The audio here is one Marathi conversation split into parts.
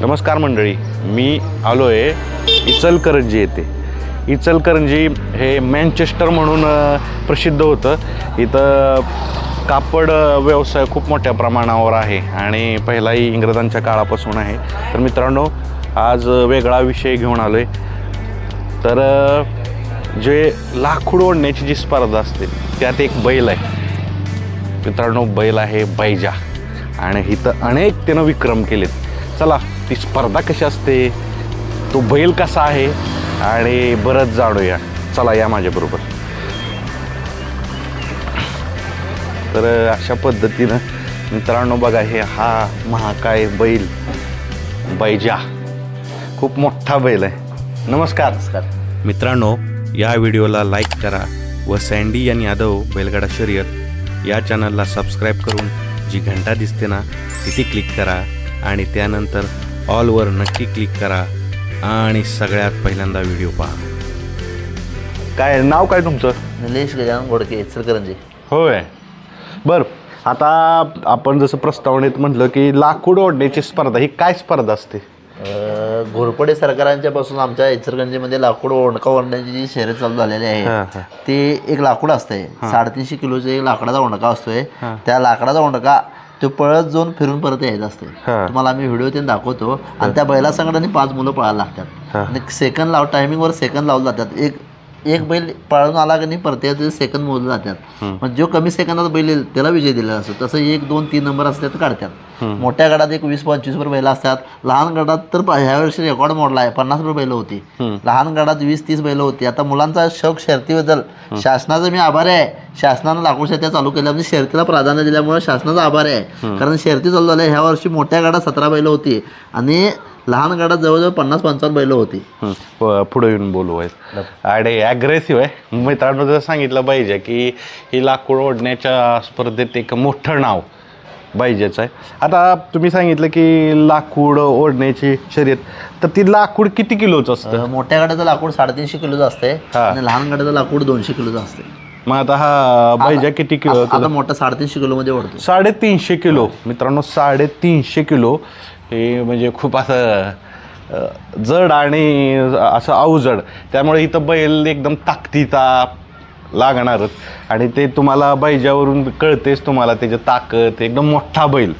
नमस्कार मंडळी मी आलो आहे इचलकरंजी येथे. इचलकरंजी हे मॅनचेस्टर म्हणून प्रसिद्ध होतं. इथं कापड व्यवसाय खूप मोठ्या प्रमाणावर आहे आणि पहिलाही इंग्रजांच्या काळापासून आहे. तर मित्रांनो आज वेगळा विषय घेऊन आलो आहे तर जे लाकूड ओढण्याची जी स्पर्धा असते त्यात एक बैल आहे. मित्रांनो बैल आहे बैजा. आणि इथं अनेक त्यानं विक्रम केलेत. चला ती स्पर्धा कशी असते तो बैल कसा आहे आणि बरंच जाणूया. चला या माझ्याबरोबर तर अशा पद्धतीनं मित्रांनो बघा हे हा महाकाय बैल बैजा. खूप मोठा बैल आहे. नमस्कार. मित्रांनो या व्हिडिओला लाईक करा व सँडी आणि यादव बैलगाडा शर्यत या चॅनलला सबस्क्राईब करून जी घंटा दिसते ना तिथे क्लिक करा आणि त्यानंतर ऑलवर नक्की क्लिक करा आणि सगळ्यात पहिल्यांदा व्हिडिओ पहा. काय नाव काय तुमचं? निलेश गजानन घोडके इचलकरंजी. होय. बर आता आपण जसं प्रस्तावनेत म्हटलं की लाकूड ओढण्याची स्पर्धा ही काय स्पर्धा असते? अं, घोरपडे सरकारांच्या पासून आमच्या इचलकरंजीमध्ये लाकूड ओंडका ओढण्याची जी शर्यत चालू झालेली आहे हा. ते एक लाकूड असतंय. साडेतीनशे किलोचा एक लाकडाचा ओंडका असतोय. त्या लाकडाचा ओंडका तो पळत जाऊन फिरून परत यायचा असते. तुम्हाला आम्ही व्हिडिओ ते दाखवतो. आणि त्या बैला संघटने पाच मुलं पळायला लागतात. आणि सेकंद लाव टायमिंगवर सेकंद लावले जातात. एक एक बैल पळून आला की नाही परत सेकंद मोजले जातात मग जो कमी सेकंदात बैल येईल त्याला विजय दिला असतो. तसं एक दोन तीन नंबर असतात तर काढतात. मोठ्या गडात एक वीस पंचवीस वर बैल असतात. लहान गडात तर ह्या वर्षी रेकॉर्ड मोडला आहे. पन्नास वर बैल होती. लहान गडात वीस तीस बैल होती. आता मुलांचा शौक शर्तीबद्दल शासनाचा मी आभार आहे. शासनानं लाकूड शेत्या चालू केल्या. म्हणजे शर्तीला प्राधान्य दिल्यामुळे शासनाचा आभार आहे. कारण शर्ती चालू झाल्या. ह्या वर्षी मोठ्या गडात सतरा बैल होती. आणि लहान गडात जवळजवळ पन्नास पंचावन्न बैल होती. पुढे येऊन बोलू आणि ॲग्रेसिव्ह आहे. मित्रांनो जर सांगितलं पाहिजे की ही लाकूड ओढण्याच्या स्पर्धेत एक मोठं नाव पाहिजेच आहे. आता तुम्ही सांगितलं की लाकूड ओढण्याची शर्यत. तर ती लाकूड किती किलोचं असतं? मोठ्या गाड्याचं लाकूड साडेतीनशे किलोचं असते. आणि लहान गाड्याचं लाकूड दोनशे किलोचं असते मग आता हा बैजा किती किलो आता मोठा साडेतीनशे किलो मध्ये ओढतो साडेतीनशे किलो. मित्रांनो साडेतीनशे किलो. हे म्हणजे खूप असं जड आणि असं अवजड. त्यामुळे इथं बैल एकदम ताकदीचा लागणारच. आणि ते तुम्हाला बैजावरून कळतेच तुम्हाला त्याची ताकद. एकदम मोठा बैल.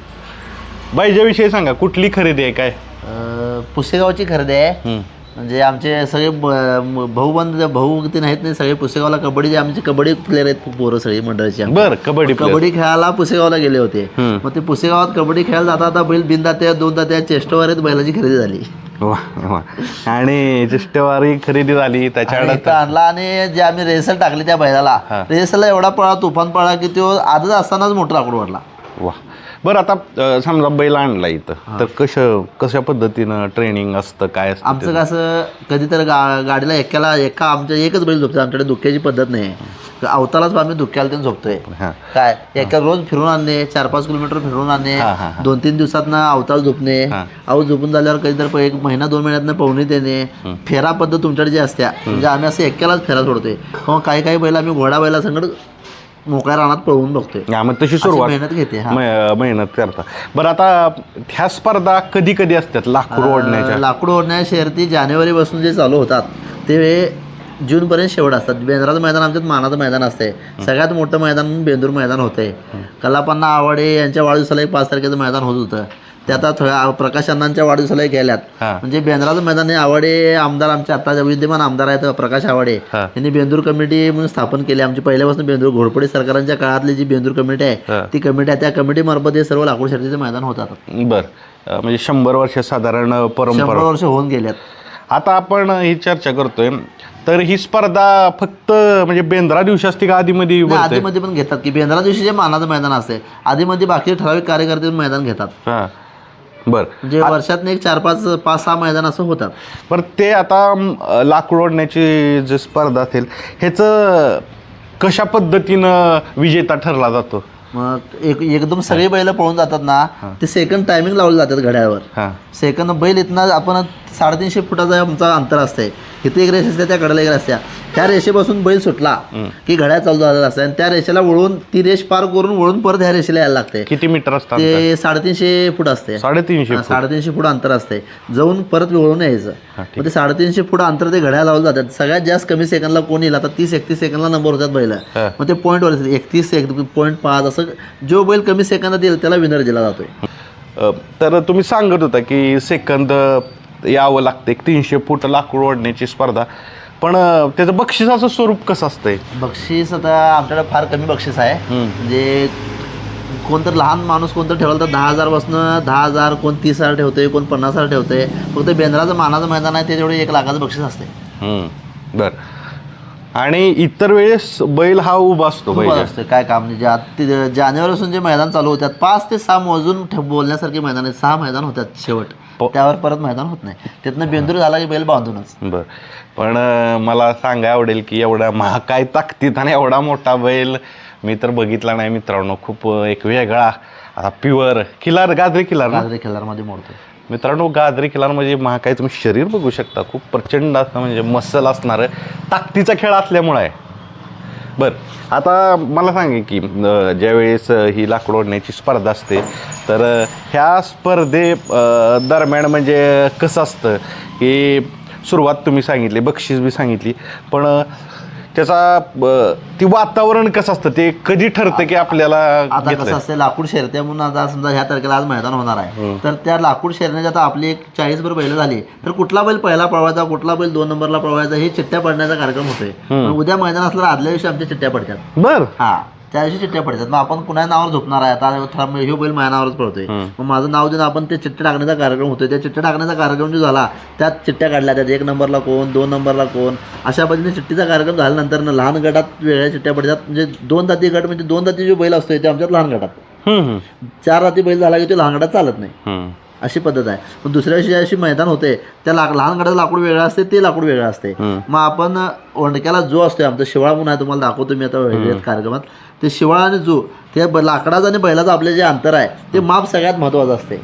बैजाविषयी सांगा कुठली खरेदी आहे काय? पुसेगावची खरेदी आहे. म्हणजे आमचे सगळे ब- म- भाऊबंद भाऊ ते नाहीत नाही सगळे पुसेगावला कबड्डी आमचे कबड्डी प्लेअर आहेत पोरं सगळी मंडळाची. बर कबड्डी. कबड्डी खेळायला पुसेगावला गेले होते. मग ते पुसेगावात कबड्डी खेळायला जाता आता बैल बिन त्या दोन त्या चेष्टवर बैलाची खरेदी झाली आणि जिष्टवारी खरेदी झाली इथं आणला आणि जे आम्ही रेसल टाकली त्या बैलाला. रेसलला एवढा पळा तुफान पळा की तो आजच असतानाच मोठा लाकूड वाढला वा बरं आता समजा बैल आणला इथं तर कसं कशा पद्धतीनं ट्रेनिंग असतं काय असतं आमचं कसं कधी तर गा गाडीला एकाला एका आमच्या एकच बैल झोपतो आमच्याकडे धुक्याची पद्धत नाही. अवतालाच आम्ही धुक्याला ते झोपतोय. हां. काय? एका रोज फिरून आणणे चार पाच किलोमीटर फिरून आणणे हा, हा, हा. दोन तीन दिवसात ना अवताल झोपणे. हा. अहो झोपून झाल्यावर कधी तर एक महिना दोन महिन्यात पवनी देणे. फेरा पद्धत तुमच्याकडे जी असत्या म्हणजे आम्ही असं एकट्यालाच फेरा सोडतोय. किंवा काही काही बैल आम्ही घोडा बैला संकट मोकळ्या रानात पळवून बघतोय. हा, मग तशी सुरुवात. मेहनत घेते हा. म- मेहनत करता. बरं आता ह्या स्पर्धा कधी कधी असतात? लाकूड ओढण्याच्या. अं, लाकूड ओढण्या शर्यती जानेवारी पासून जे चालू होतात ते जूनपर्यंत शेवट असतात. बेंद्राचं मैदान आमच्यात मानाचं मैदान असते. सगळ्यात मोठं मैदान म्हणून बेंदूर मैदान होते कलापांना आवडे यांच्या वाढदिवसाला एक पाच तारखेचं मैदान होत होतं. ते आता थोड्या प्रकाश अण्णांच्या वाढदिवसाला गेल्यात. म्हणजे बेंद्राचं मैदान हे आवडे आमदार आमचे आता विद्यमान आमदार आहेत प्रकाश आवडे. यांनी बेंदूर कमिटी म्हणून स्थापन केली. आमची पहिल्यापासून बेंदूर घोडपडे सरकारांच्या काळातली जी बेंदूर कमिटी. आहे ती कमिटी आहे. त्या कमिटीमार्फत हे सर्व लाकूड शर्यतीचे मैदान होतात बर. म्हणजे शंभर वर्ष साधारण परंपरा. वर्ष होऊन गेल्यात. आता आपण ही चर्चा करतोय. तर ही स्पर्धा फक्त म्हणजे बेंद्रा दिवशी असते का आधीमध्ये? आधीमध्ये पण घेतात की बेंद्रा दिवशी जे मानाचं मैदान असते आधीमध्ये बाकी ठराविक कार्यकर्ते मैदान घेतात. बर. म्हणजे वर्षात एक चार पाच पाच सहा मैदान असं होतात. बरं ते आता म, लाकूड ओढण्याची जी स्पर्धा असेल ह्याचं कशा पद्धतीनं विजेता ठरला जातो? मग एक एकदम सगळी बैल पळून जातात ना ते सेकंड टायमिंग लावले जातात घड्याळावर. हां. सेकंद बैल इथनं आपण साडेतीनशे फुटाचा आमचा अंतर असते इथे एक रेस असते त्या कडेला एक रेस असत्या त्या रेषेपासून बैल सुटला की घड्या चालू झालेला असते. आणि त्या रेषेला वळून ती रेष पार करून वळून परत ह्या रेषेला यायला लागते. किती मीटर असतात ते साडेतीनशे फूट असते. साडेतीनशे साडेतीनशे फूट अंतर असते. जाऊन परत वळून यायचं. मग ते साडेतीनशे फूट अंतर ते घड्या लावलं जातात सगळ्यात जास्त कमी सेकंदला कोण येईल? आता तीस एकतीस सेकंदला नंबर होतात बैल. मग ते पॉईंटवर एकतीस एक पॉईंट पाच असं जो बैल कमी सेकंदात येईल त्याला विनर दिला जातोय. तर तुम्ही सांगत होता की सेकंद यावं लागतं. एक तीनशे फूट लाकूड ओढण्याची स्पर्धा. पण अ, त्याचं बक्षिसाचं स्वरूप कसं असतंय? बक्षीस आता आमच्याकडे फार कमी बक्षीस आहे. म्हणजे कोणतर लहान माणूस कोणतं ठेवलं तर दहा हजारपासून दहा हजार कोण तीस हजार ठेवतोय कोण पन्नास हजार ठेवतोय. फक्त बेंद्राचं मानाचं मैदान आहे ते तेवढे एक लाखाचं बक्षीस असते हम्म, बर. आणि इतर वेळेस बैल हा उभा असतो बैल. असते काय काम नाही. ज्या ते जानेवारीपासून जे मैदान चालू होतात पाच ते सहा मोजून ठे- बोलण्यासारखे मैदान आहेत. सहा मैदान होतात शेवट. त्यावर परत मैदान होत नाही. त्यातनं बेंदूर झाला की बैल बांधूनच. बर. पण अ, मला सांगाय आवडेल की एवढा महाकाय ताकदीत आणि एवढा मोठा बैल मी तर बघितला नाही मित्रांनो. खूप अ, एक वेगळा आता प्युअर किलार गाजरी किलार ना? गाजरे खेळामध्ये मोडतोय. मित्रांनो गाजरी किलार म्हणजे महाकाय तुम्ही शरीर बघू शकता. खूप प्रचंड असतं म्हणजे मसल असणारं ताकदीचा खेळ असल्यामुळं आहे. बरं. आता मला सांगे की ज्यावेळेस ही लाकूड ओढण्याची स्पर्धा असते तर ह्या स्पर्धे दरम्यान म्हणजे कसं असतं की सुरुवात तुम्ही सांगितली बक्षीस बी सांगितली पण त्याचा अं, ती वातावरण कसं असतं? ते कधी ठरतं की आपल्याला आता? कसं असते लाकूड शेरत्या म्हणून आता समजा ह्या तारखेला आज मैदान होणार आहे. तर त्या लाकूड शेरण्याची आता आपली एक चाळीस भर बैल झाली. तर कुठला बैल पहिला पळवायचा कुठला बैल दोन नंबरला पळवायचा हे चिठ्ठ्या पडण्याचा कार्यक्रम होतोय. पण उद्या मैदान असल्यावर आदल्या दिवशी आमच्या चिठ्ठ्या पडतात. बर. हा. त्या दिवशी चिठ्ठ्या पडतात. मग आपण कुणा नावावर झोपणार आहे. आता थांब, ह्यो बैल माझ्या नावावरच पडतोय. मग माझं नाव देऊन आपण ते चिठ्ठ्या टाकण्याचा कार्यक्रम होतोय. त्या चिठ्ठ्या टाकण्याचा कार्यक्रम जो झाला त्यात चिठ्ठ्या काढल्या त्यात एक नंबरला कोण दोन नंबरला कोण. अशा पद्धतीने चिठ्ठीचा कार्यक्रम झाल्यानंतर ना लहान गटात वेगळ्या चिठ्ठ्या पडतात. म्हणजे दोन जाती गट म्हणजे दोन जाती जो बैल असतोय ते आमच्यात लहान गटात. हम्म, चार राती बैल झाला की तो लहान गटात चालत नाही. हम्म. अशी पद्धत आहे. पण दुसऱ्या दिवशी दिवशी मैदान होते. त्या लाक लहान गटाचं लाकूड वेगळं असते ते लाकूड वेगळं असते. मग आपण ओंडक्याला जो असतोय आमचा शिवाळा म्हणून आहे तुम्हाला दाखवतो मी आता वेगळ्याच कार्यक्रमात. ते शिवाळा आणि जो ते ब- लाकडाचं आणि बैलाचं आपले जे अंतर आहे ते माप सगळ्यात महत्त्वाचं असते.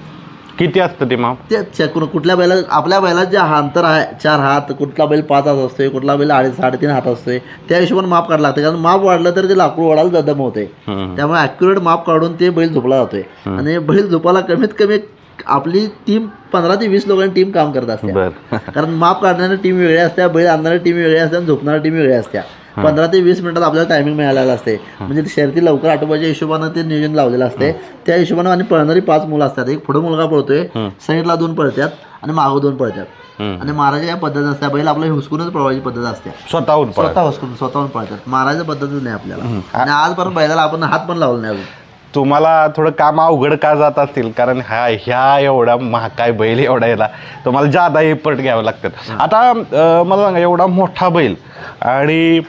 किती असतं ते माप? ते च- कुण- कुठल्या बैला आपल्या बैलात जे हा अंतर आहे चार हात कुठला बैल पाच हात असतोय कुठला बैल अडीच साडेतीन हात असतोय त्या हिशोबाने माप काढलं लागतं. कारण माप वाढलं तर ते लाकूड वाढायला ददम होते. हम्म. त्यामुळे ॲक्युरेट माप काढून ते बैल झोपला जातोय. आणि बैल झोपायला कमीत कमी आपली टीम पंधरा ते वीस लोकांची टीम काम करत असते बर. कारण माप काढणारी टीम वेगळी असते बैल आणणारी टीम वेगळी असते आणि झोपणारी टीम वेगळी असते पंधरा ते वीस मिनिटात आपल्याला टायमिंग मिळालेलं असते. म्हणजे शर्ती लवकर आटोबाच्या हिशोबानं ते नियोजन लावलेलं असते. त्या हिशोबानं आणि पळणारी पाच मुलं असतात. एक पुढे मुलगा पळतोय साईडला दोन पळतात आणि मागं दोन पळतात हम्म. आणि मारायची काय पद्धत असते बैल आपल्या हुसकूनच पळवायची पद्धत असते. स्वतःहून स्वतः हुसकून स्वतःहून पळतात. मारायची पद्धतच नाही आपल्याला. आणि आजपर्यंत बैलाला आपण हात पण लावला नाही अजून. तुम्हाला थोडं काम अवघड का जात असतील? कारण ह्या ह्या एवढा महाकाय बैल एवढा याला तुम्हाला जादा एफर्ट घ्यावं लागतात आता मला सांगा एवढा मोठा बैल आणि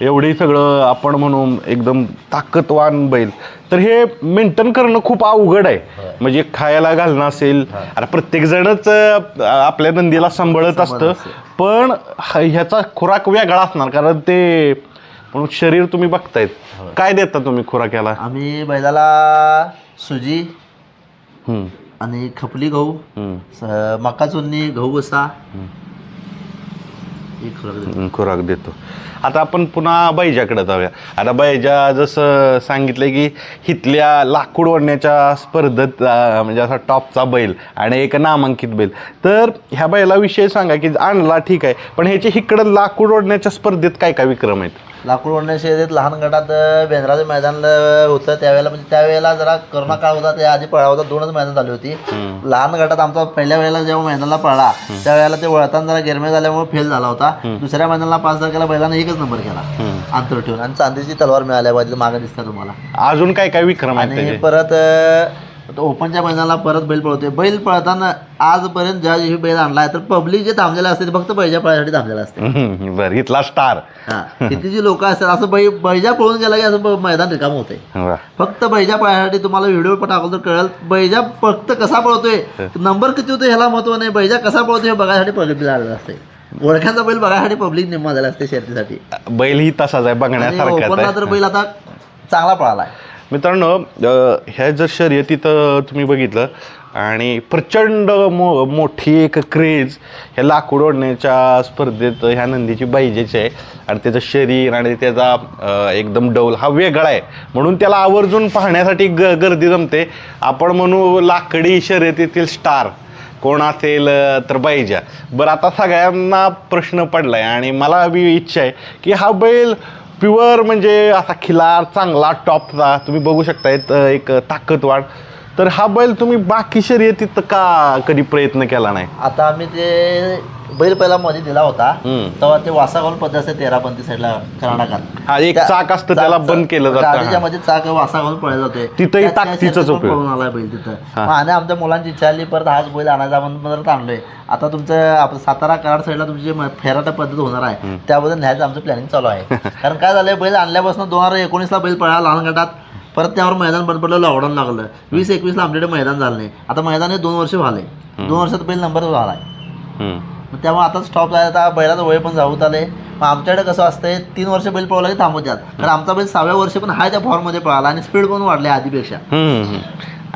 एवढी सगळं आपण म्हणून एकदम ताकदवान बैल. तर हे मेंटेन करणं खूप अवघड आहे. म्हणजे खायला घालणं असेल आता प्रत्येक जणच अं, आपल्या नंदीला सांभाळत असतं. पण ह्याचा खुराक वेगळा असणार कारण ते पण शरीर तुम्ही बघतायत. काय देता तुम्ही खुराक्याला? आम्ही बैलाला सुजी आणि खपली गहू मका चुन्नी गहू बसा खुराक देतो. आता आपण पुन्हा बैजाकडे जाऊया. आता बैजा जसं सांगितलं की हिथल्या लाकूड ओढण्याच्या स्पर्धेत म्हणजे असा टॉपचा बैल आणि एक नामांकित बैल. तर ह्या बैलाविषयी सांगा की आणला ठीक आहे पण ह्याचे इकडं लाकूड ओढण्याच्या स्पर्धेत काय काय विक्रम आहेत? लाकूड ओढण्या शर्यतीत लहान गटात बेंद्राचं मैदान होतं. त्यावेळेला म्हणजे त्यावेळेला जरा करोना काळ होता त्या आधी पळा होता. दोनच मैदान झाली होती. लहान गटात आमचा पहिल्या वेळेला जेव्हा मैदानाला पळला त्यावेळेला ते वळताना जरा गिरमे झाल्यामुळे फेल झाला होता. दुसऱ्या मैदानाला पाच तारखेला बैलानं एकच नंबर केला. अंतर ठेवून. आणि चांदीची तलवार मिळाल्या पाहिजे मागे दिसतात तुम्हाला. अजून काय काय विक्रम आणि परत अं, तो ओपनच्या मैदानाला परत बैल पळतोय. बैल पळताना आजपर्यंत ज्या दिवशी बैल आणलाय तर पब्लिक जे थांबलेलं असते ते फक्त बैजा पळायसाठी थांबलेलं असते. हम्म, बरं इथला स्टार हा किती जी लोक असतात असं बै बैजा पळून गेला की असं ब- मैदान रिकाम होते फक्त बैजा पळायसाठी तुम्हाला व्हिडिओ पण टाकलं तर कळेल बैजा फक्त कसा पळतोय नंबर किती होतो ह्याला महत्त्व नाही बैजा कसा पळतोय हे बघायसाठी पब्लिक आलेलं असते. ओळख्यांचा बैल बघायसाठी पब्लिक निम्मा झाला असते शर्तीसाठी. बैल ही तसाच आहे आणि बघण्यासारखाच ओपनला आहे तर बैल आता चांगला पळालाय. मित्रांनो ह्या जर शर्यतीत तुम्ही बघितलं आणि प्रचंड मो मोठी एक क्रेज ह्या लाकूड ओढण्याच्या स्पर्धेत ह्या नंदीची पाहिजेची आहे. आणि त्याचं शरीर आणि त्याचा एकदम डौल हा वेगळा आहे. म्हणून त्याला आवर्जून पाहण्यासाठी ग गर्दी जमते. आपण म्हणू लाकडी शर्यतीतील स्टार कोण असेल तर पाहिजे बरं आता सगळ्यांना प्रश्न पडला आहे आणि मला बी इच्छा आहे की हा बैल प्युअर म्हणजे असा खिलार चांगला टॉपचा तुम्ही बघू शकता एक एक ताकदवान. तर हा बैल तुम्ही बाकी शर्यतीत का कधी प्रयत्न केला नाही? आता आम्ही ते बैल पहिला मध्ये दिला होता. हम्म. तेव्हा ते वासागावून पद्धत असते तेरापंथी साईडला कर्नाटकात हा एक त्या- चाक असतं त्याला चाक- बंद केलं जातं. गाडीच्या. मध्ये चाक वासागावून पळत जाते तिथंही त्या- त्या ताकदीचाच शर्यतीत पण उपयोग. पळून आलाय बैल तिथं. मग आणि आमच्या मुलांची इच्छा आली परत हाच बैल आणायचा म्हणून परत आणलोय. आता तुमचं आप- सातारा कराड साईडला तुमची जी फेराटा पद्धत होणार आहे. त्याबद्दल न्यायचं आमचं प्लॅनिंग चालू आहे. कारण काय झालंय बैल आणल्यापासून दोन हजार एकोणीसला बैल पळाला लहान गटात. परत त्यावर मैदान बंद पडलं लॉकडाऊन लागलं. वीस एकवीसला आमच्याकडे मैदान झालं नाही. आता मैदान हे दोन वर्ष झाले दोन वर्षात बैल नंबर झालाय. हम्म. मग त्यामुळे आता स्टॉप झाला आता बैलाचं वय पण जाऊत आले मग आमच्याकडे कसं असतंय तीन वर्ष बैल पळवला की थांबवतात कारण आमचा बैल सहाव्या वर्षी पण हाय त्या फॉर्ममध्ये पळाला आणि स्पीड पण वाढली आधीपेक्षा.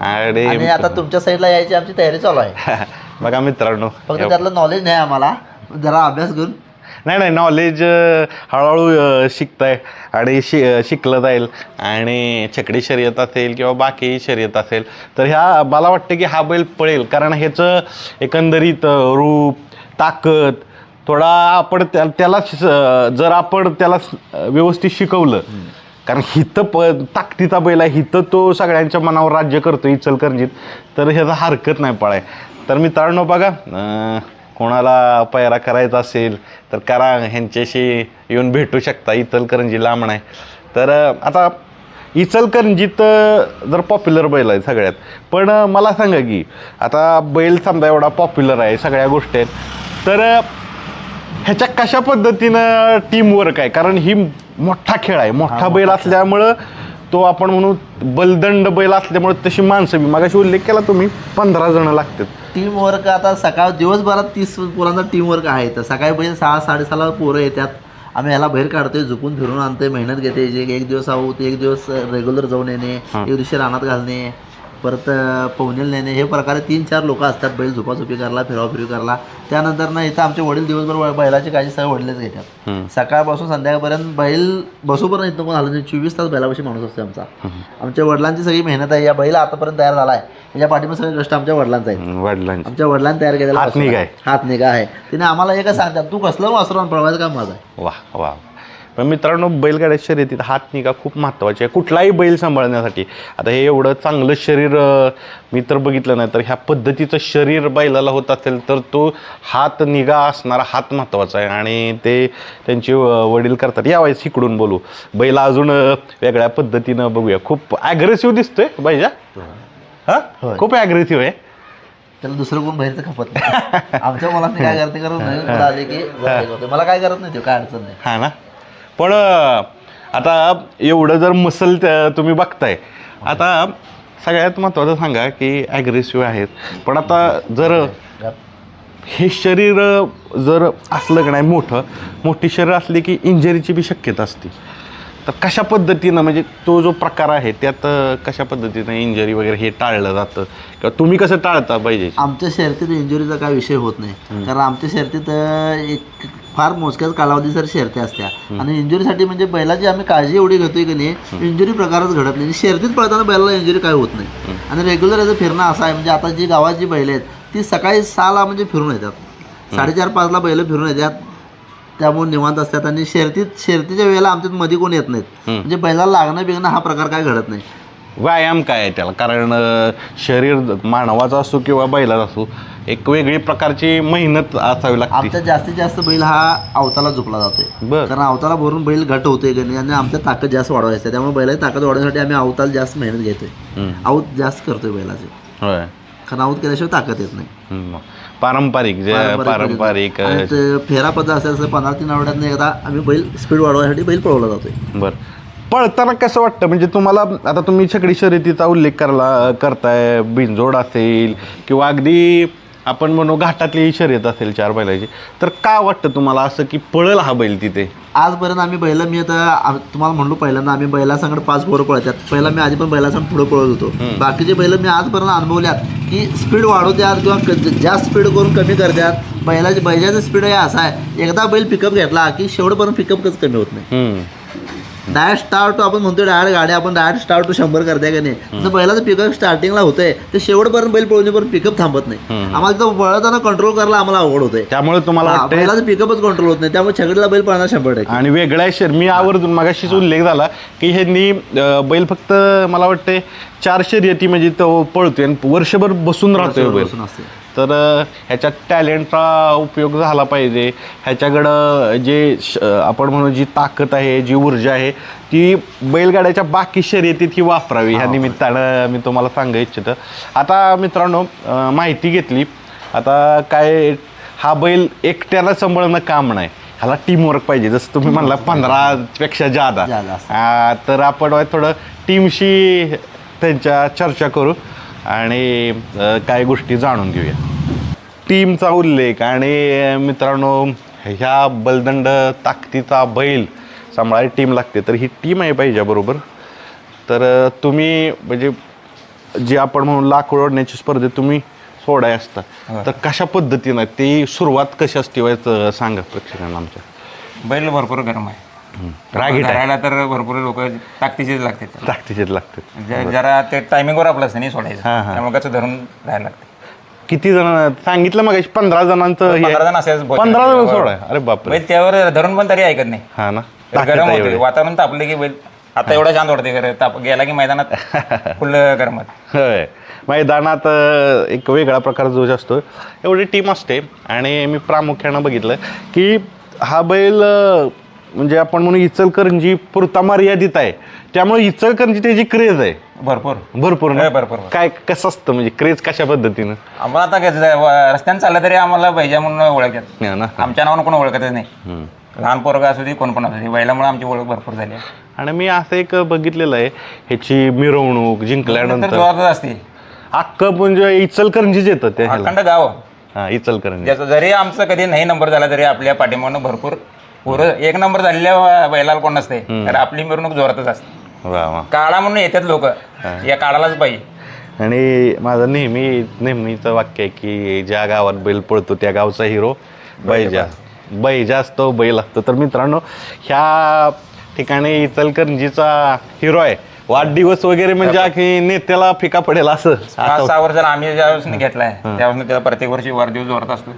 आणि आता तुमच्या साईडला यायची आमची तयारी चालू आहे. बघा मित्रांनो. फक्त त्यातलं नॉलेज नाही आम्हाला. जरा अभ्यास घेऊन नाही नाही नॉलेज हळूहळू शिकताय आणि शि शिकलं जाईल आणि छकडी शर्यत असेल किंवा बाकी शर्यत असेल तर ह्या मला वाटतं की हा बैल पळेल. कारण ह्याचं एकंदरीत रूप ताकद थोडा आपण त्या त्याला जर आपण त्याला व्यवस्थित शिकवलं कारण हिथं प ताकदीचा बैल आहे हिथं तो सगळ्यांच्या मनावर राज्य करतो इचलकरंजीत तर ह्याचा हरकत नाही पळाय. तर मित्रांनो बघा कोणाला पैरा करायचा असेल तर करा ह्यांच्याशी येऊन भेटू शकता. इचलकरंजी लांब नाही. तर आता इचलकरंजीत जर पॉप्युलर बैल आहे सगळ्यात. पण मला सांगा की आता बैल समजा एवढा पॉप्युलर आहे सगळ्या गोष्टी आहेत. तर ह्याच्या कशा पद्धतीनं टीम वर्क आहे? कारण ही मोठा खेळ आहे. मोठा बैल असल्यामुळं तो आपण म्हणू बलदंड बैल असल्यामुळे तशी माणसं बी. मागाशी उल्लेख केला तुम्ही पंधरा जण लागतात. टीम वर्क आता सकाळ दिवसभरात तीस पोरांचा टीम वर्क आहे तर सकाळी पहिले सहा साडेसहाला पोरं येतात. आम्ही ह्याला बाहेर काढतोय झुकून फिरून आणतोय मेहनत घेते. जे एक दिवस आहोत एक दिवस रेग्युलर जाऊन येणे एक दिवशी रानात घालणे. परत पवनेल नेणे हे प्रकारे तीन चार लोक असतात बैल झुपाझुपी करायला फिराफिरी करायला. त्यानंतर ना इथं आमचे वडील दिवसभर बैलाची काळजी सगळं वडीलच घेतात. सकाळपासून संध्याकाळपर्यंत बैल बसूपर्यंत इथं कोण आलं नाही. चोवीस तास बैलापाशी माणूस असतो आमचा. आमच्या वडिलांची सगळी मेहनत आहे. या बैल आतापर्यंत तयार झाला आहे. याच्या पाठीमध्ये सगळे कष्ट आमच्या वडिलांचा आहे. वडिलांची. आमच्या वडिलांनी तयार केलेला हात निघा आहे. हात निघा आहे तिने आम्हाला एकच सांगतात तू कसलं वासरू आणि पळवायचं काम माझं आहे? वा वा पण मित्रांनो बैलगाड्या शर्यतीत हात निगा खूप महत्त्वाचे आहे कुठलाही बैल सांभाळण्यासाठी. आता हे एवढं चांगलं शरीर मी तर बघितलं नाही तर ह्या पद्धतीचं शरीर बैलाला होत असेल तर तो हात निगा असणारा हात महत्त्वाचा आहे. आणि ते त्यांचे वडील करतात या वेळेस इकडून बोलू. बैल अजून वेगळ्या पद्धतीनं बघूया. खूप ॲग्रेसिव्ह दिसतोय बैजा हा. खूप ॲग्रेसिव्ह आहे. त्याला दुसरं कोण बाहेरचं खपत नाही. आमच्या मुलांनी काय करते कारण नवीन मुलं आले की जरा हे होते. मला काय करत नाही ते काय अडचण नाही. हा ना? पण आता एवढं जर मसल तुम्ही बघताय आता सगळ्यात महत्त्वाचं सांगा की ॲग्रेसिव्ह आहेत. पण आता जर हे शरीर जर असलं की नाही मोठं मोठी शरीर असली की इंजरीची बी शक्यता असते. तर कशा पद्धतीनं म्हणजे तो जो प्रकार आहे त्यात कशा पद्धतीनं इंजरी वगैरे हे टाळलं जातं? किंवा तुम्ही कसं टाळता पाहिजे? आमच्या शर्यतीत इंजुरीचा काय विषय होत नाही. कारण आमच्या शर्यतीत अं, एक फार मोजक्याच कालावधीसर शर्ती असत्या. आणि इंजुरीसाठी म्हणजे बैलाची आम्ही काळजी एवढी घेतोय की नाही इंजुरी प्रकारच घडत नाही. शर्यतीत पळताना बैलाला इंजुरी काय होत नाही. आणि रेग्युलर याचं फिरणं असं आहे म्हणजे आता जी गावात जी बैल आहेत ती सकाळी सहाला म्हणजे फिरून येतात. साडेचार पाचला बैल फिरून येतात. त्यामुळे निवांत असतात. आणि शर्यतीत शर्यतीच्या वेळेला आमच्यात मध्ये कोण येत नाहीत. म्हणजे बैलाला लागणं बिगणं हा प्रकार काय घडत नाही. व्यायाम काय आहे त्याला? कारण शरीर मानवाचं असो किंवा बैलाचं असो एक वेगळी प्रकारची मेहनत असावी लागते. आमच्यात जास्तीत जास्त बैल हा अवताला झुकला जातोय. बर. कारण अवताला भरून बैल घट होतोय की नाही आणि आमच्या ताकद जास्त वाढवायची असते त्यामुळे बैलाची ताकद वाढवण्यासाठी आम्ही अवताला जास्त मेहनत घेतोय. हम्म. आऊत जास्त करतोय बैलाचे. होय. कारण आऊत केल्याशिवाय ताकद येत नाही. हम्म. पारंपरिक जे पारंपरिक आणि ते फेरा पद्धत असेल तर पंधरा तीन आठवड्यात एकदा आम्ही बैल स्पीड वाढवण्यासाठी बैल पळवला जातोय. बर. पळताना कसं वाटतं? म्हणजे तुम्हाला आता तुम्ही छकडी शर्यतीचा उल्लेख करला करताय बिंजोड असेल किंवा अगदी आपण म्हणू घाटातली शर्यत असेल चार बैलाची. तर का वाटतं तुम्हाला असं की पळल हा बैल तिथे? आजपर्यंत आम्ही बैल मी आता आ- तुम्हाला म्हणलो पहिल्यांदा आम्ही बैलासंगड पाच पोरं पळतात. पहिला मी आधी पण बैलासंग पुढे पळत होतो. बाकीचे बैल मी आजपर्यंत अनुभवल्यात की स्पीड वाढवत्यात किंवा क- जास्त स्पीड करून कमी करतात बैलाची बैलाचं स्पीड हे असं आहे. एकदा बैल पिकअप घेतला की शेवटपर्यंत पिकअप कसं कमी होत नाही. हम्म. डायरेक्ट स्टार्ट टू आपण म्हणतो डायरेक्ट गाडी आपण डायरेक्ट स्टार्ट टू शंभर करते का नाही? जसं बैलाचं पिकअप स्टार्टिंगला होतंय. ते शेवटपर्यंत बैल पळवण्यापर्यंत पिकअप थांबत नाही. आम्हाला तिथं पळताना कंट्रोल करायला आम्हाला अवघड होतंय. त्यामुळे तुम्हाला बैलाचं पिकअपच कंट्रोल होत नाही. त्यामुळे छकडीला बैल पळणार शंभर टक्के. आणि वेगळ्या शर मी आवर्जून मागाशीच उल्लेख झाला की ह्यांनी बैल फक्त मला वाटते चार शर्यती म्हणजे तो पळतोय आणि वर्षभर बसून राहतोय बैल. तर ह्याच्यात टॅलेंटचा उपयोग झाला पाहिजे. ह्याच्याकडं जे श- आपण म्हणू जी ताकद आहे जी ऊर्जा आहे ती बैलगाड्याच्या बाकी शर्यतीत ही वापरावी ह्या निमित्तानं मी तुम्हाला सांगा इच्छितं. आता मित्रांनो माहिती घेतली. आता काय हा बैल एकट्याला सांभाळणं काम नाही. ह्याला टीमवर्क पाहिजे. जसं तुम्ही म्हणला पंधरा पेक्षा जादा तर आपण थोडं टीमशी त्यांच्या चर्चा करू. आणि काही गोष्टी जाणून घेऊया. टीमचा उल्लेख आणि मित्रांनो ह्या बलदंड ताकदीचा बैल सांभाळायला टीम लागते तर ही टीम आहे पाहिजे बरोबर. तर तुम्ही म्हणजे जे आपण म्हणून लाकूड ओढण्याची स्पर्धेत तुम्ही सोडाय असता तर कशा पद्धतीनं ती सुरुवात कशी असते व्हायचं सांगा प्रेक्षकांना आमच्या. बैल भरपूर गरम आहे. रागीट आहे. धरायला तर भरपूर लोक ताकदीचेच लागते ताकदीचे लागतात. ज- जरा ते टायमिंगवर आपलं असतं नाही सोडायचं. हां, हां. त्यामुळे कसं धरून राहायला लागते. किती जण सांगितलं मग पंधरा जणांचं हे- पंधरा जण असेल. पंधरा जण सोडा. अरे बापरे. बैल त्यावर धरून पण तरी ऐकत नाही. हा ना. ताकद गरम आहे होते. एवढी. वातावरण तापले की बैल आता एवढा शांत वाटते खरं. ताप गेला की मैदानात फुल गरम होते होय. मैदानात अं, एक वेगळा प्रकारचा जोश असतो एवढी टीम असते. आणि मी प्रामुख्यानं बघितलं की हा बैल अं, म्हणजे आपण म्हणू इचलकरंजी पुरता मर्यादित आहे. त्यामुळे इचलकरंजी त्याची क्रेज आहे. भरपूर. भरपूर ना? होय, भरपूर काय कसं असतं? म्हणजे क्रेज कशा पद्धतीनं? आम्हाला आता कसं व- रस्त्याने चाललं तरी आम्हाला बैजा म्हणून ओळखतात. हा ना? आमच्या नावानं कोण ओळखतच नाही. लहान पोरगा असू दे कोण पण असू दे बैलामुळे आमची ओळख भरपूर झाली आहे. आणि मी असं एक बघितलेलं आहे ह्याची मिरवणूक तर जिंकल्यानंतर जोरातच असते. अख्खं म्हणजे इचलकरंजीच येतं त्या ह्याला. अखंड गाव. हा इचलकरंजी. ज्याचं जरी आमचं कधी नाही नंबर झाला तरी आपल्या पाठीमागून भरपूर पोरं एक नंबर झालेल्या बैलाला कोण नसते. तर आपली मिरवणूक जोरातच असते. वा वा. काळा म्हणून येतात लोक. या काळालाच पाहिजे. आणि माझं नेहमी नेहमीचं वाक्य आहे की ज्या गावात बैल पळतो त्या गावचा हिरो बैजा. बैजा असतो बैल असतो. तर मित्रांनो ह्या ठिकाणी इचलकरंजीचा हिरो आहे. वाढदिवस वगैरे म्हणजे की नेत्याला फिका पडेल असं. पाच सहा वर्षाला आम्ही ज्यावेळेस घेतलाय त्यावेळेस त्याला प्रत्येक वर्षी वाढदिवस जोरात असतो.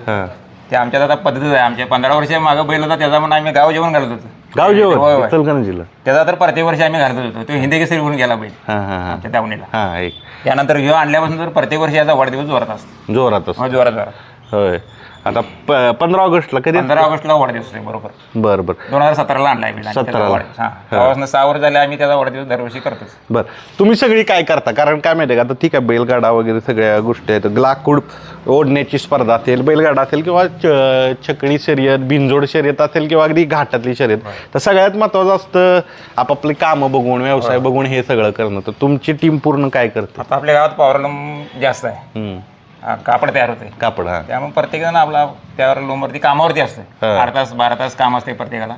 ते आमच्यात आता पद्धतच आहे. आमच्या पंधरा वर्ष मागं बैल होता त्याचा म्हणून आम्ही गाव जेवण घालत होतो. गाव होय, जेवण? होय. इचलकरंजीला त्याचा तर प्रत्येक वर्षी आम्ही घालत होतो. तो हिंदी केसरी होऊन गेला बैल. हां हां हां. आमच्या दावणीला. हां एक. त्यानंतर ह्यो आणल्यापासून तर प्रत्येक वर्षी याचा वाढदिवस जोरात असतो. जोरातच हो, जोरात जोरात. होय. आता प पंधरा ऑगस्टला कधी? पंधरा ऑगस्टला वाढदिवस आहे बरोबर. बरं बरं. दोन हजार सतराला आणलाय बैल आणि त्याचा 17 ला. वाढदिवस. हा. तेव्हापासून सहा वर्ष झाले आम्ही त्याचा वाढदिवस दरवर्षी करतोच. बर. तुम्ही सगळी काय करता? कारण काय माहिती आहे का? आता ठीक आहे बैलगाडा वगैरे सगळ्या गोष्टी आहेत. लाकूड ओढण्याची स्पर्धा असेल बैलगाडा असेल किंवा च- छकडी शर्यत बिनजोड शर्यत असेल किंवा अगदी घाटातली शर्यत तर सगळ्यात महत्त्वाचं असतं आपापली कामं बघून व्यवसाय बघून हे सगळं करणं. तर तुमची टीम पूर्ण काय करते? आता आपल्या गावात पॉवरलूम जास्त आहे. हम्म. हा, कापड तयार होते. कापड हा. त्यामुळे प्रत्येक जण आपला त्यावर लोमवरती कामावरती असते. बारा तास बारा तास काम असते प्रत्येकाला.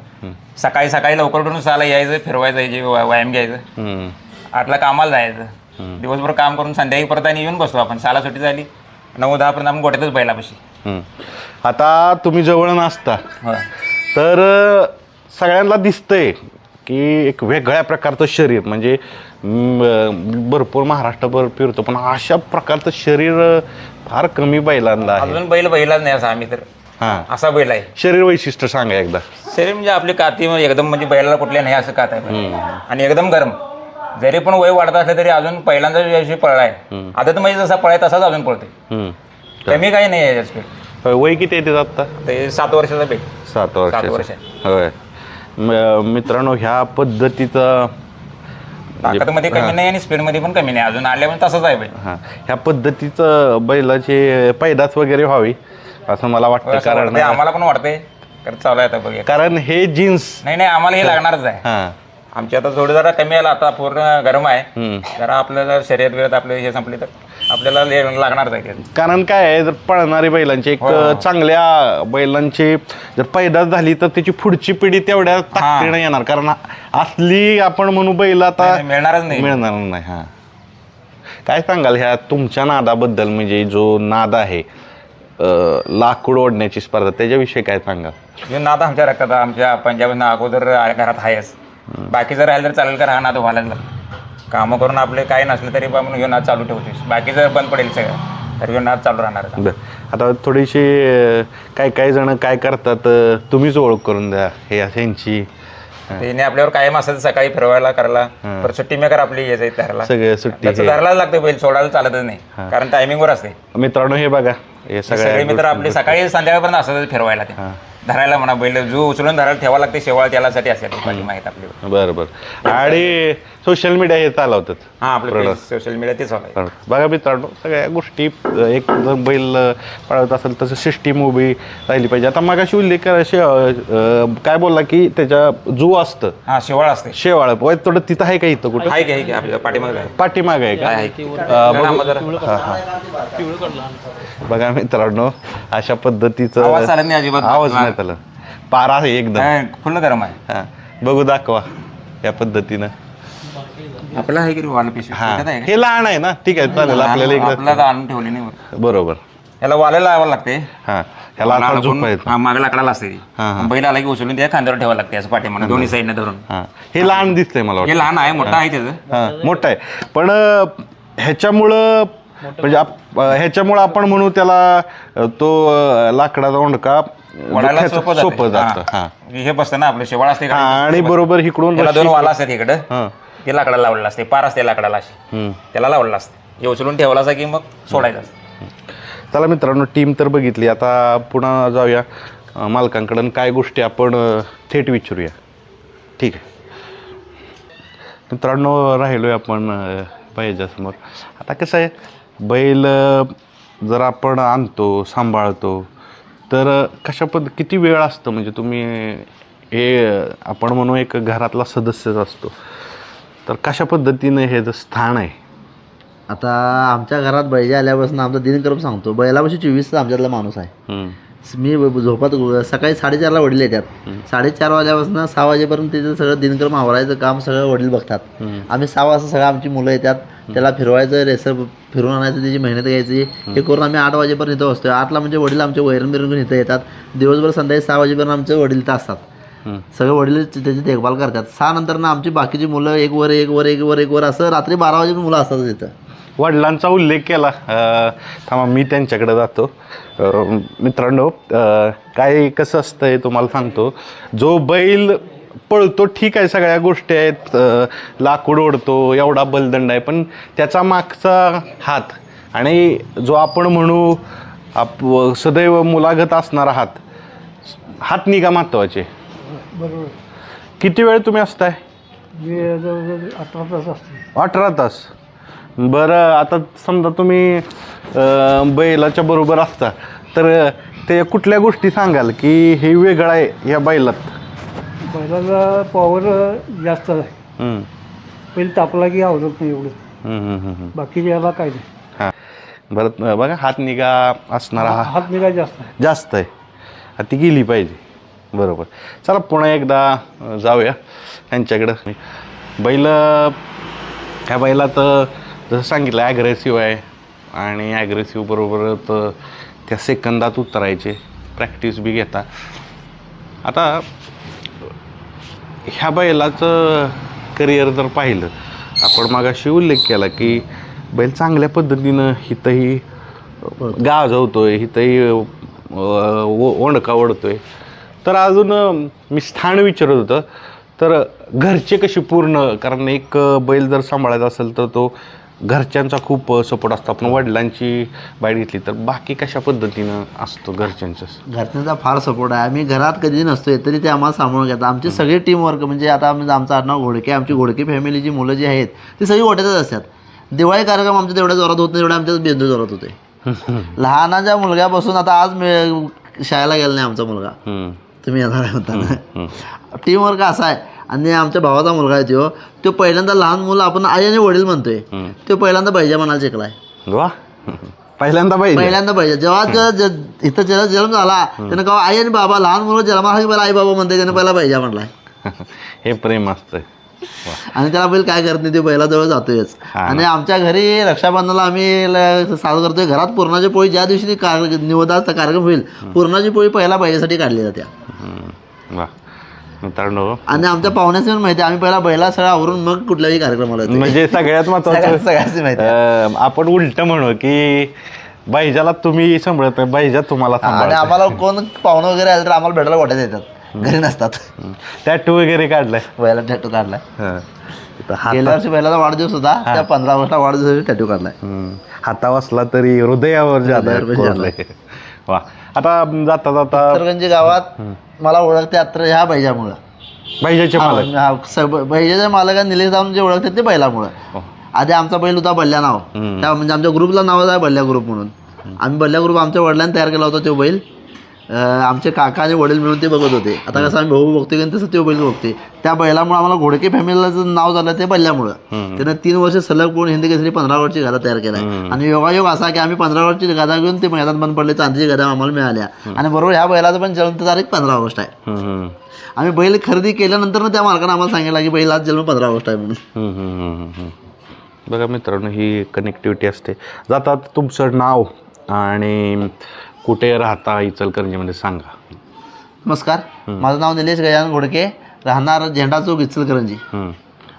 सकाळी सकाळी लवकर उठून साला यायचं फिरवायचं यायचे व्यायाम घ्यायचं. हम्म. आठला कामाला जायचं. दिवसभर काम करून संध्याकाळी परत आणि येऊन बसतो आपण. साला सुट्टी झाली नऊ दहापर्यंत आपण गोट्यातच बैलापाशी. हम्म. आता तुम्ही जवळ नसता. तर अ, सगळ्यांना दिसतंय की एक वेगळ्या प्रकारचं शरीर म्हणजे भरपूर महाराष्ट्रभर फिरतो पण अशा प्रकारचं शरीर फार कमी बैलांना आहे. अजून बैल बैलाच नाही असा आम्ही तर. हां. असा बैल आहे. शरीर वैशिष्ट्य सांगा एकदा. शरीर म्हणजे आपली काती म्हणजे एकदम म्हणजे बैलाला कुठल्या नाही असं कात आहे. आणि एकदम गरम. जरी पण वय वाढत असलं तरी अजून पहिल्यांदा जशी पळलाय आता तर म्हणजे जसा पळाय तसाच अजून पळते. कमी काही नाही आहे याच्यात. होय, वय किती येते आता? ते सात वर्षाचा बैल सात सात वर्ष वर्ष होय. मित्रांनो ह्या पद्धतीचं ताकदमध्ये कमी नाही आणि स्पीडमध्ये पण कमी नाही. अजून आल्यावर तसंच आहे बैल हां. ह्या पद्धतीचं बैलाची पैदास वगैरे व्हावी असं मला वाटतं. असं कारण वाटतंय, आम्हाला पण वाटतंय. कारण चालू आहे आता बघूया. कारण हे जीन्स नाही नाही आम्हाला हे लागणारच आहे. हां. आमची आता जोडी जरा कमी आला आता पूर्ण गरम आहे. हम्म. जरा आपल्याला शर्यत बिरत आपले हे संपले तर. आपल्याला ले- लागणारच आहे ते. कारण काय आहे जर पळणारी बैलांची एक चांगल्या बैलांची जर पैदास झाली तर त्याची पुढची पिढी तेवढ्या ताकदीनं येणार. कारण असली आपण म्हणू बैल आता नाही, मिळणारच नाही. मिळणार नाही हा. काय सांगाल ह्या तुमच्या नादाबद्दल? म्हणजे जो नाद आहे अं, लाकूड ओढण्याची स्पर्धा त्याच्याविषयी काय सांगाल? हे नाद आमच्या रक्तात आहे. आमच्या पंजाब अगोदर घरात आहेच. बाकी जर राहिलं तर चालेल का? हा नाद कामं करून आपले काही नसले तरी म्हणून घेऊन नाद चालू ठेवतोस बाकी जर बंद पडेल सगळं तर घेऊन नाद चालू राहणार बरं. आता थोडीशी अं, काय काय जण काय करतात अं, तुम्हीच ओळख करून द्या हे यांची त्याने आपल्यावर कायम असं सकाळी फिरवायला करायला. परत सुट्टी मेकर आपली यायचं धरायला. सगळे सुट्टी त्याचं धरायलाच लागतं बैल सोडायला चालतच नाही. कारण टायमिंगवर असते. मित्रांनो हे बघा हे सगळे मित्र आपले सकाळी संध्याकाळपर्यंत असतात फिरवायला ते. धरायला म्हणा बैल जो उचलून धरायला ठेवा लागते शेवाळ त्यालासाठी असते पाठी माहीत आपली. बरं बरं. आणि सोशल मीडिया हे चालवतात. हा आपले सोशल मीडिया तेच. बघा मित्रांनो सगळ्या गोष्टी अं, एक जर बैल अं, पळवत असेल तसं सिस्टीम उभी राहिली पाहिजे. आता मगाशी उल्लेख करा शे अं, काय बोलला की त्याच्या जू असतं. हा शेवाळ असते. शेवाळ वय थोडं तिथं आहे का इथं कुठं? आहे की आहे की आपल्या पाठीमागे आहे. पाठीमाग आहे का? आहे की. अं, बघू- हा, जरा- हा, हा. बघा मित्रांनो अशा पद्धतीचं आवाज नाही अजिबात. आवाज नाही त्याला पारा आहे एकदम. हा, फुल गरम आहे. हा बघू दाखवा या पद्धतीनं. आपल्याला आहे की वाल पिशवी हा. त्याच्यात आहे का? हे लहान आहे ना? ठीक आहे चालेल आपल्याला एकदा आपल्याला आणून ठेवले नाही बरं. बरोबर. याला वालायला लावावं लागते. हा ह्याला आता झोप आहे हा मागे लाकडाला असते ती. हा, हा. बैल आला की उचलून त्या खांद्यावर ठेवावं लागते असं पाठीमागे दोन्ही साईडने धरून. हा. हे लहान दिसतंय मला वाटतं हे लहान आहे मोठा आहे त्याचं. हा मोठं आहे. पण अं, ह्याच्यामुळं म्हणजे आप- अं, ह्याच्यामुळं आपण म्हणू त्याला अं, तो अं, लाकडाचा ओंडका वडायला सोपं सोपं जातं. जातं. हा. हे. बसतं ना आपलं शेवाळ असते हा आणि बरोबर इकडून दोन वाला असतात इकडं. हा. ते लाकडाला लावलेलं असते पार असते लाकडाला अशी. हम्म. त्याला लावलेलं असते. हे उचलून ठेवला असं की मग सोडायचं असतं. चला मित्रांनो टीम तर बघितली. आता पुन्हा जाऊया अं, मालकांकडून काय गोष्टी आपण अं, थेट विचारूया. ठीक आहे. मित्रांनो राहिलोय आपण अं, बैजासमोर आता कसं आहे बैल अं, जर आपण आणतो सांभाळतो तर अं, कशा पद्ध किती वेळ असतं? म्हणजे तुम्ही हे अं, आपण म्हणू एक घरातला सदस्यच असतो. तर कशा पद्धतीनं हे जे स्थान आहे? आता आमच्या घरात बैजा आल्यापासून आमचा दिनक्रम सांगतो. बैलापाशी चोवीसचा आमच्यातला माणूस आहे. हम्म. मी ब- झोपात सकाळी साडेचारला वडील येतात. साडेचार वाजल्यापासून सहा वाजेपर्यंत त्याचं सगळं दिनक्रम आवरायचं काम सगळं वडील बघतात. आम्ही सहा वाजता सगळं आमची मुलं येतात. त्याला फिरवायचं रेसर फिरवून आणायचं त्याची मेहनत घ्यायची. हे करून आम्ही आठ वाजेपर्यंत इथं असतो आठला म्हणजे वडील आमचे वैरण बिरण घेऊन इथं येतात. दिवसभर संध्याकाळी सहा वाजेपर्यंत आमचे वडील इथं असतात. सगळे वडील त्याची देखभाल करतात. सहा नंतर ना आमची बाकीची मुलं एक वर एक वर एक वर एक वर असं रात्री बारा वाजेपर्यंत मुलं असतात तिथं. वडिलांचा उल्लेख केला. अं, थांबा मी त्यांच्याकडे जातो. अं, मित्रांनो अं, काय कसं असतं हे तुम्हाला सांगतो. जो बैल पळतो ठीक आहे सगळ्या गोष्टी आहेत. अं, लाकूड ओढतो एवढा बलदंड आहे पण त्याचा मागचा हात आणि जो आपण म्हणू आप सदैव मुलागत असणारा हात हात निगा महत्त्वाचे. बरोबर. किती वेळ तुम्ही असताय? मी जवळजवळ अठरा तास असते. अठरा तास. बरं आता समजा तुम्ही अं, बैलाच्या बरोबर असता तर ते कुठल्या गोष्टी सांगाल की हे वेगळं आहे या बैलात? बैलाला पॉवर जास्त आहे. हम्म, पहिले तापला की आवडत नाही एवढं. हम्म, हम्म, हम्म, हम्म. बाकी याला काय नाही. हां. बरं बघा हात निगा असणारा हा हात निघा जास्त आहे. जास्त आहे. हा, ती गेली पाहिजे. बरोबर. चला पुन्हा एकदा जाऊया. त्यांच्याकडं बैल ह्या बैलात तर जसं सांगितलं ॲग्रेसिव्ह आहे. आणि ॲग्रेसिव्ह बरोबर तर त्या सेकंदात उतरायचे. प्रॅक्टिस बी घेता. आता ह्या बैलाचं करिअर जर पाहिलं आपण मागाशी उल्लेख केला की बैल चांगल्या पद्धतीनं हिथंही गाजवतोय हिथंही अं, ओ- ओंडका ओढतोय. तर अजून मी स्थान विचारत होतं. तर घरचे कशी पूर्ण? कारण एक बैल जर सांभाळायचा असेल तर तो घरच्यांचा खूप सपोर्ट असतो. आपण वडिलांची बाईट घेतली तर बाकी कशा पद्धतीनं असतो घरच्यांचं? घरच्यांचा फार सपोर्ट आहे. आम्ही घरात कधी नसतोय तरी ते आम्हाला सांभाळून घेतात. आमचे सगळे टीम वर्क म्हणजे आता आम्ही आमचं आडनाव घोडके आमची घोडके फॅमिलीची मुलं जी आहेत ती सगळी ओट्यातच असतात. दिवाळी कार्यक्रम आमच्या तेवढ्या जोरात होत नाही तेवढ्या आमच्या बेंदू जोरात होते लहानाच्या मुलग्यापासून आता आज शाळेला गेला नाही आमचा मुलगा. तुम्ही येणार आहे म्हणताना. टीम वर्क असा आहे. आणि आमच्या भावाचा मुलगा आहे तो. तो पहिल्यांदा लहान मुलं आपण आई आणि वडील म्हणतोय. तो पहिल्यांदा पाहिजे म्हणायला शिकलाय. वा. पहिल्यांदा पाहिजे पहिल्यांदा पाहिजे जेव्हा इथं जेव्हा जन्म झाला त्यानं का आई आणि बाबा लहान मुलं जन्माला आई बाबा म्हणते त्याने पहिला पाहिजे म्हटलाय हे प्रेम असतं आणि त्याला बैल काय करत नाही ते बैलाजवळ जातोयच. आणि आमच्या घरी रक्षाबंधनाला आम्ही साजरा करतोय. घरात पूर्णाची पोळी ज्या दिवशी निवदाचा कार्यक्रम होईल पूर्णाची पोळी पहिला पाहिजेसाठी काढली जाते. मित्रांनो. आणि आमच्या पाहुण्याचं पण माहिती आम्ही पहिला बैला सगळं आवरून मग कुठल्याही कार्यक्रमाला. म्हणजे सगळ्यात महत्वाचं सगळ्याची माहिती आपण उलट म्हणू की बाईजाला तुम्ही सांभाळत बाईजा तुम्हाला आम्हाला कोण पाहुणं वगैरे आलं तर आम्हाला भेटायला वाटत येतात. घरी नसतात. टॅटू वगैरे काढलाय. बैला टॅटू काढलाय. गेल्या वर्षी वाढदिवस होता. त्या पंधरा ऑगस्टला वाढदिवसासाठी टॅटू काढलाय. हाता वाचला तरी हृदयावर जादा. वा. आता जाता जाता सरगंजी गावात मला ओळखते आता ह्या बैजामुळं मालक. बैजाच्या मालका निलेश दावून जे ओळखतात ते बैलामुळं. हो. आधी आमचा बैल होता बल्ल्या नाव. त्या म्हणजे आमच्या ग्रुपला नाव आहे बल्ल्या ग्रुप म्हणून. आम्ही बल्ल्या ग्रुप आमच्या वडिलांनी तयार केला होता तो बैल. आमचे काका आणि वडील मिळून ते बघत होते. आता कसं आम्ही भाऊ बघतोय की तसं तो बैल बघते त्या बैलामुळे आम्हाला घोडके फॅमिलीचं नाव झालं ते हम्म. त्यानं तीन वर्ष सलग कोण हिंदी केसरी पंधरा वर्षची गादा तयार केला. आणि योगायोग असा की आम्ही पंधरा वर्षची गादा घेऊन ते मैदान बंद पडले चांदीची गादा आम्हाला मिळाल्या. आणि बरोबर ह्या बैलाचं पण जन्म तारीख पंधरा ऑगस्ट आहे. आम्ही बैल खरेदी केल्यानंतर त्या मालकानं आम्हाला सांगितलं की बैल आज जन्म पंधरा ऑगस्ट आहे म्हणून. बघा मित्रांनो ही कनेक्टिव्हिटी असते. जातात तुमचं नाव आणि कुठे राहता इचलकरंजीमध्ये सांगा. नमस्कार. माझं नाव निलेश गजानन घोडके. राहणार झेंडा चौक इचलकरंजी.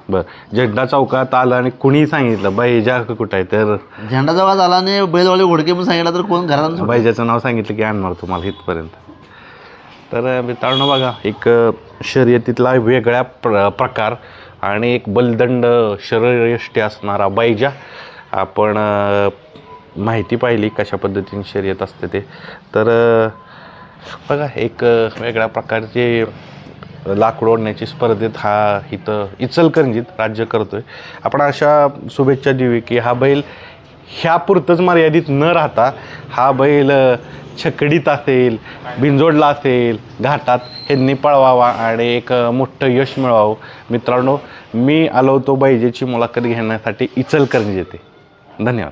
बरं. झेंडा चौकात आलं आणि कुणी सांगितलं बाईजा कुठं आहे? तर झेंडा चौकात आला आणि बैलवाले घोडके म्हणून सांगितलं तर कोण घरात बाईजाचं नाव सांगितलं की आणणार तुम्हाला इथपर्यंत. तर मित्रांनो बघा एक शर्यतीतला वेगळ्या प्र प्रकार आणि एक बलदंड शरीरयष्टी असणारा बैजा. आपण माहिती पाहिली कशा पद्धतीने शर्यत असते ते. तर बघा एक वेगळ्या प्रकारचे लाकूड ओढण्याची स्पर्धेत हा इथं इचलकरंजीत राज्य करतो आहे आपण अशा शुभेच्छा देऊ की हा बैल ह्यापुरतंच मर्यादित न राहता हा बैल छकडीत असेल बिंजोडला असेल घाटात ह्यांनी पळवावा आणि एक मोठं यश मिळवावं. मित्रांनो मी आलो होतो बैजेची मुलाखत घेण्यासाठी इचलकरंजी येते धन्यवाद.